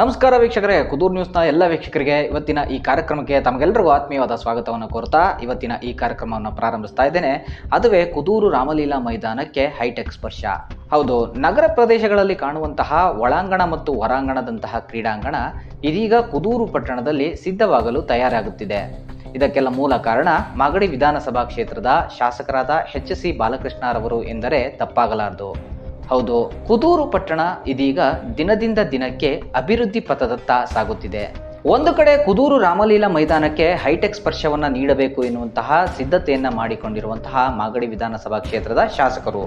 ನಮಸ್ಕಾರ ವೀಕ್ಷಕರೇ, ಕುದೂರ್ ನ್ಯೂಸ್ನ ಎಲ್ಲ ವೀಕ್ಷಕರಿಗೆ ಇವತ್ತಿನ ಈ ಕಾರ್ಯಕ್ರಮಕ್ಕೆ ತಮಗೆಲ್ಲರಿಗೂ ಆತ್ಮೀಯವಾದ ಸ್ವಾಗತವನ್ನು ಕೋರ್ತಾ ಇವತ್ತಿನ ಈ ಕಾರ್ಯಕ್ರಮವನ್ನು ಪ್ರಾರಂಭಿಸ್ತಾ ಇದ್ದೇನೆ. ಅದುವೇ ಕುದೂರು ರಾಮಲೀಲಾ ಮೈದಾನಕ್ಕೆ ಹೈಟೆಕ್ ಸ್ಪರ್ಶ. ಹೌದು, ನಗರ ಪ್ರದೇಶಗಳಲ್ಲಿ ಕಾಣುವಂತಹ ಒಳಾಂಗಣ ಮತ್ತು ಹೊರಾಂಗಣದಂತಹ ಕ್ರೀಡಾಂಗಣ ಇದೀಗ ಕುದೂರು ಪಟ್ಟಣದಲ್ಲಿ ಸಿದ್ಧವಾಗಲು ತಯಾರಾಗುತ್ತಿದೆ. ಇದಕ್ಕೆಲ್ಲ ಮೂಲ ಕಾರಣ ಮಾಗಡಿ ವಿಧಾನಸಭಾ ಕ್ಷೇತ್ರದ ಶಾಸಕರಾದ ಎಚ್ ಸಿ ಬಾಲಕೃಷ್ಣರವರು ಎಂದರೆ ತಪ್ಪಾಗಲಾರದು. ಹೌದು. ಕುದೂರು ಪಟ್ಟಣ ಇದೀಗ ದಿನದಿಂದ ದಿನಕ್ಕೆ ಅಭಿವೃದ್ಧಿ ಪಥದತ್ತ ಸಾಗುತ್ತಿದೆ. ಒಂದು ಕಡೆ ಕುದೂರು ರಾಮಲೀಲಾ ಮೈದಾನಕ್ಕೆ ಹೈಟೆಕ್ ಸ್ಪರ್ಶವನ್ನ ನೀಡಬೇಕು ಎನ್ನುವಂತಹ ಸಿದ್ಧತೆಯನ್ನು ಮಾಡಿಕೊಂಡಿರುವಂತಹ ಮಾಗಡಿ ವಿಧಾನಸಭಾ ಕ್ಷೇತ್ರದ ಶಾಸಕರು.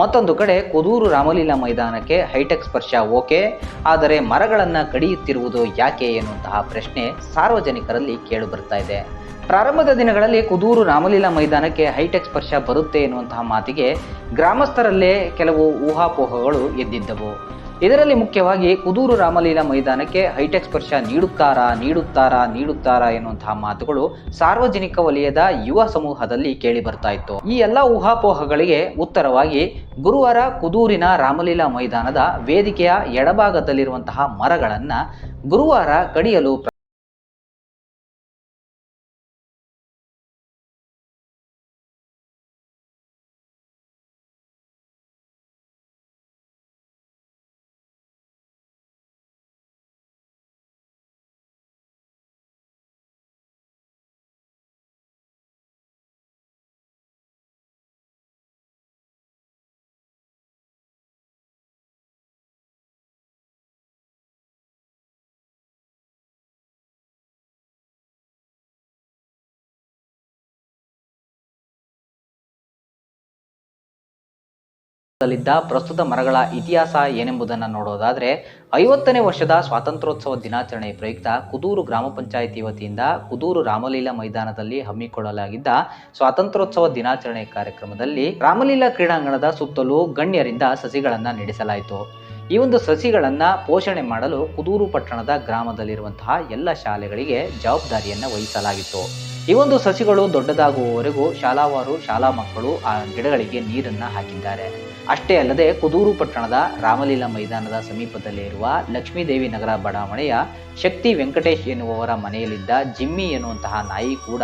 ಮತ್ತೊಂದು ಕಡೆ ಕುದೂರು ರಾಮಲೀಲಾ ಮೈದಾನಕ್ಕೆ ಹೈಟೆಕ್ ಸ್ಪರ್ಶ ಓಕೆ, ಆದರೆ ಮರಗಳನ್ನು ಕಡಿಯುತ್ತಿರುವುದು ಯಾಕೆ ಎನ್ನುವಂತಹ ಪ್ರಶ್ನೆ ಸಾರ್ವಜನಿಕರಲ್ಲಿ ಕೇಳಿ ಬರ್ತಾ ಇದೆ. ಪ್ರಾರಂಭದ ದಿನಗಳಲ್ಲಿ ಕುದೂರು ರಾಮಲೀಲಾ ಮೈದಾನಕ್ಕೆ ಹೈಟೆಕ್ ಸ್ಪರ್ಶ ಬರುತ್ತೆ ಎನ್ನುವಂತಹ ಮಾತಿಗೆ ಗ್ರಾಮಸ್ಥರಲ್ಲೇ ಕೆಲವು ಊಹಾಪೋಹಗಳು ಎದ್ದಿದ್ದವು. ಇದರಲ್ಲಿ ಮುಖ್ಯವಾಗಿ ಕುದೂರು ರಾಮಲೀಲಾ ಮೈದಾನಕ್ಕೆ ಹೈಟೆಕ್ ಸ್ಪರ್ಶ ನೀಡುತ್ತಾರಾ ನೀಡುತ್ತಾರಾ ನೀಡುತ್ತಾರಾ ಎನ್ನುವಂತಹ ಮಾತುಗಳು ಸಾರ್ವಜನಿಕ ವಲಯದ ಯುವ ಸಮೂಹದಲ್ಲಿ ಕೇಳಿ ಬರ್ತಾ ಇತ್ತು. ಈ ಎಲ್ಲ ಊಹಾಪೋಹಗಳಿಗೆ ಉತ್ತರವಾಗಿ ಗುರುವಾರ ಕುದೂರಿನ ರಾಮಲೀಲಾ ಮೈದಾನದ ವೇದಿಕೆಯ ಎಡಭಾಗದಲ್ಲಿರುವಂತಹ ಮರಗಳನ್ನ ಗುರುವಾರ ಕಡಿಯಲು ದಲ್ಲಿದ್ದ ಪ್ರಸ್ತುತ ಮರಗಳ ಇತಿಹಾಸ ಏನೆಂಬುದನ್ನು ನೋಡೋದಾದರೆ, ಐವತ್ತನೇ ವರ್ಷದ ಸ್ವಾತಂತ್ರ್ಯೋತ್ಸವ ದಿನಾಚರಣೆ ಪ್ರಯುಕ್ತ ಕುದೂರು ಗ್ರಾಮ ಪಂಚಾಯಿತಿ ವತಿಯಿಂದ ಕುದೂರು ರಾಮಲೀಲಾ ಮೈದಾನದಲ್ಲಿ ಹಮ್ಮಿಕೊಳ್ಳಲಾಗಿದ್ದ ಸ್ವಾತಂತ್ರ್ಯೋತ್ಸವ ದಿನಾಚರಣೆ ಕಾರ್ಯಕ್ರಮದಲ್ಲಿ ರಾಮಲೀಲಾ ಕ್ರೀಡಾಂಗಣದ ಸುತ್ತಲೂ ಗಣ್ಯರಿಂದ ಸಸಿಗಳನ್ನು ನಡೆಸಲಾಯಿತು. ಈ ಒಂದು ಸಸಿಗಳನ್ನು ಪೋಷಣೆ ಮಾಡಲು ಕುದೂರು ಪಟ್ಟಣದ ಗ್ರಾಮದಲ್ಲಿರುವಂತಹ ಎಲ್ಲ ಶಾಲೆಗಳಿಗೆ ಜವಾಬ್ದಾರಿಯನ್ನು ವಹಿಸಲಾಗಿತ್ತು. ಈ ಒಂದು ಸಸಿಗಳು ದೊಡ್ಡದಾಗುವವರೆಗೂ ಶಾಲಾವಾರು, ಶಾಲಾ ಮಕ್ಕಳು ಆ ಗಿಡಗಳಿಗೆ ನೀರನ್ನ ಹಾಕಿದ್ದಾರೆ. ಅಷ್ಟೇ ಅಲ್ಲದೆ ಕುದೂರು ಪಟ್ಟಣದ ರಾಮಲೀಲಾ ಮೈದಾನದ ಸಮೀಪದಲ್ಲಿ ಇರುವ ಲಕ್ಷ್ಮೀದೇವಿ ನಗರ ಬಡಾವಣೆಯ ಶಕ್ತಿ ವೆಂಕಟೇಶ್ ಎನ್ನುವವರ ಮನೆಯಲ್ಲಿದ್ದ ಜಿಮ್ಮಿ ಎನ್ನುವಂತಹ ನಾಯಿ ಕೂಡ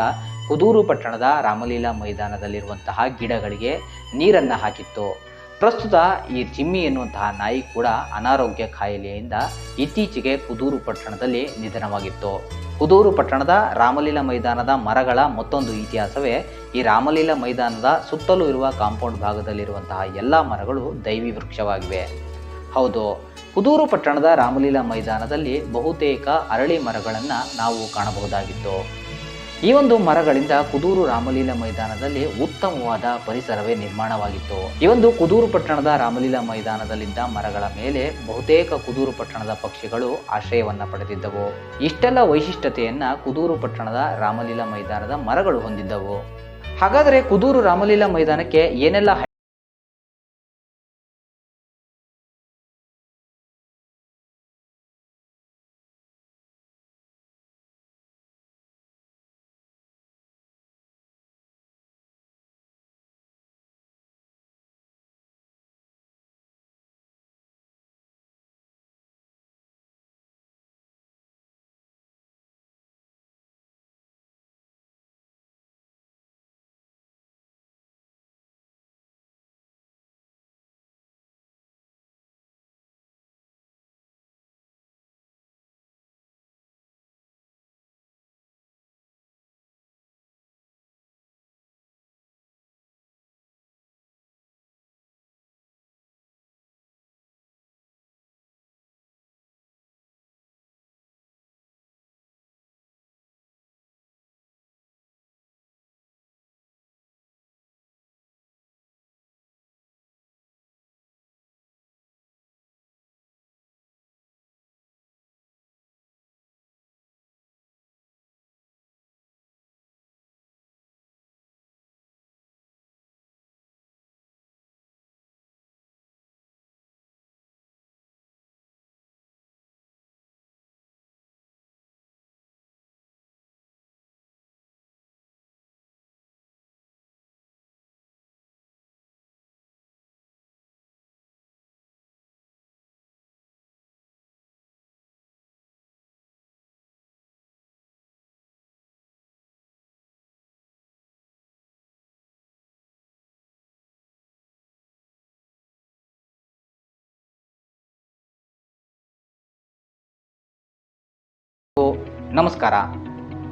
ಕುದೂರು ಪಟ್ಟಣದ ರಾಮಲೀಲಾ ಮೈದಾನದಲ್ಲಿರುವಂತಹ ಗಿಡಗಳಿಗೆ ನೀರನ್ನು ಹಾಕಿತ್ತು. ಪ್ರಸ್ತುತ ಈ ಜಿಮ್ಮಿ ಎನ್ನುವಂತಹ ನಾಯಿ ಕೂಡ ಅನಾರೋಗ್ಯ ಕಾಯಿಲೆಯಿಂದ ಇತ್ತೀಚೆಗೆ ಕುದೂರು ಪಟ್ಟಣದಲ್ಲಿ ನಿಧನವಾಗಿತ್ತು. ಕುದೂರು ಪಟ್ಟಣದ ರಾಮಲೀಲಾ ಮೈದಾನದ ಮರಗಳ ಮತ್ತೊಂದು ಇತಿಹಾಸವೇ ಈ ರಾಮಲೀಲಾ ಮೈದಾನದ ಸುತ್ತಲೂ ಇರುವ ಕಾಂಪೌಂಡ್ ಭಾಗದಲ್ಲಿರುವಂತಹ ಎಲ್ಲ ಮರಗಳು ದೈವಿ ವೃಕ್ಷವಾಗಿವೆ. ಹೌದು ಕುದೂರು ಪಟ್ಟಣದ ರಾಮಲೀಲಾ ಮೈದಾನದಲ್ಲಿ ಬಹುತೇಕ ಅರಳಿ ಮರಗಳನ್ನು ನಾವು ಕಾಣಬಹುದಾಗಿತ್ತು. ಈ ಒಂದು ಮರಗಳಿಂದ ಕುದೂರು ರಾಮಲೀಲಾ ಮೈದಾನದಲ್ಲಿ ಉತ್ತಮವಾದ ಪರಿಸರವೇ ನಿರ್ಮಾಣವಾಗಿತ್ತು. ಈ ಒಂದು ಕುದೂರು ಪಟ್ಟಣದ ರಾಮಲೀಲಾ ಮೈದಾನದಲ್ಲಿದ್ದ ಮರಗಳ ಮೇಲೆ ಬಹುತೇಕ ಕುದೂರು ಪಟ್ಟಣದ ಪಕ್ಷಿಗಳು ಆಶ್ರಯವನ್ನ ಪಡೆದಿದ್ದವು. ಇಷ್ಟೆಲ್ಲ ವೈಶಿಷ್ಟ್ಯತೆಯನ್ನ ಕುದೂರು ಪಟ್ಟಣದ ರಾಮಲೀಲಾ ಮೈದಾನದ ಮರಗಳು ಹೊಂದಿದ್ದವು. ಹಾಗಾದರೆ ಕುದೂರು ರಾಮಲೀಲಾ ಮೈದಾನಕ್ಕೆ ಏನೆಲ್ಲ ನಮಸ್ಕಾರ.